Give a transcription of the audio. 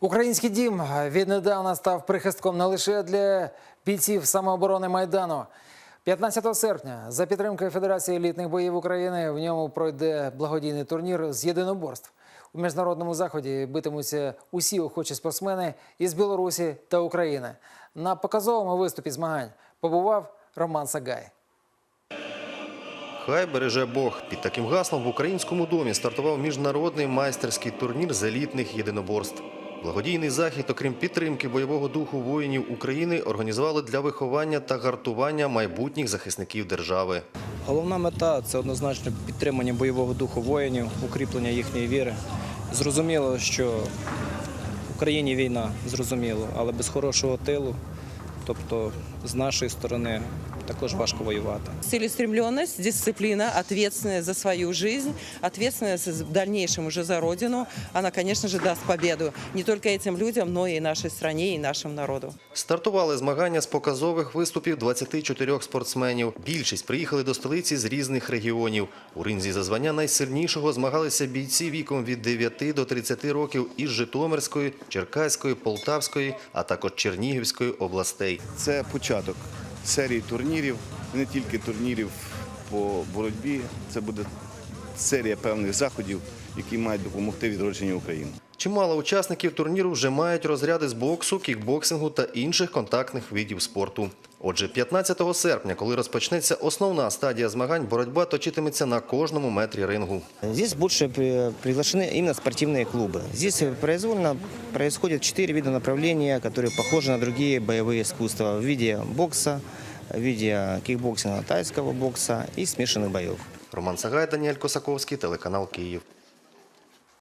Український дім віднедавна став прихистком не лише для бійців самооборони Майдану. 15 серпня за підтримкою Федерації елітних боїв України в ньому пройде благодійний турнір з єдиноборств. У міжнародному заході битимуться усі охочі спортсмени із Білорусі та України. На показовому виступі змагань побував Роман Сагай. Хай береже Бог. Під таким гаслом в українському домі стартував міжнародний майстерський турнір з елітних єдиноборств. Благодійний захід, окрім підтримки бойового духу воїнів України, організували для виховання та гартування майбутніх захисників держави. Головна мета це однозначно підтримання бойового духу воїнів, укріплення їхньої віри. Зрозуміло, що в Україні війна, зрозуміло, але без хорошого тилу, тобто з нашої сторони, також важко воювати. Целеустремленность, дисциплина, ответственность за свою жизнь, ответственность в дальнейшем уже за Родину, она, конечно же, даст победу не только этим людям, но и нашей стране, и нашему народу. Стартували змагання з показових виступів 24 спортсменів. Більшість приїхали до столиці з різних регіонів. У ринзі за звання найсильнішого змагалися бійці віком від 9 до 30 років із Житомирської, Черкаської, Полтавської, а також Чернігівської областей. Це початок серії турнірів, не тільки турнірів по боротьбі, це буде серія певних заходів, які мають допомогти відродженню України. Чимало учасників турніру вже мають розряди з боксу, кікбоксингу та інших контактних видів спорту. Отже, 15 серпня, коли розпочнеться основна стадія змагань, боротьба точитиметься на кожному метрі рингу. Здесь больше при- приглашены именно спортивные клубы. Здесь произвольно происходит четыре вида направления, которые похожи на другие боевые искусства в виде бокса, в виде кикбоксинга, тайского бокса и смешанных боев. Роман Сагай, Даніель Косаковський, телеканал Київ.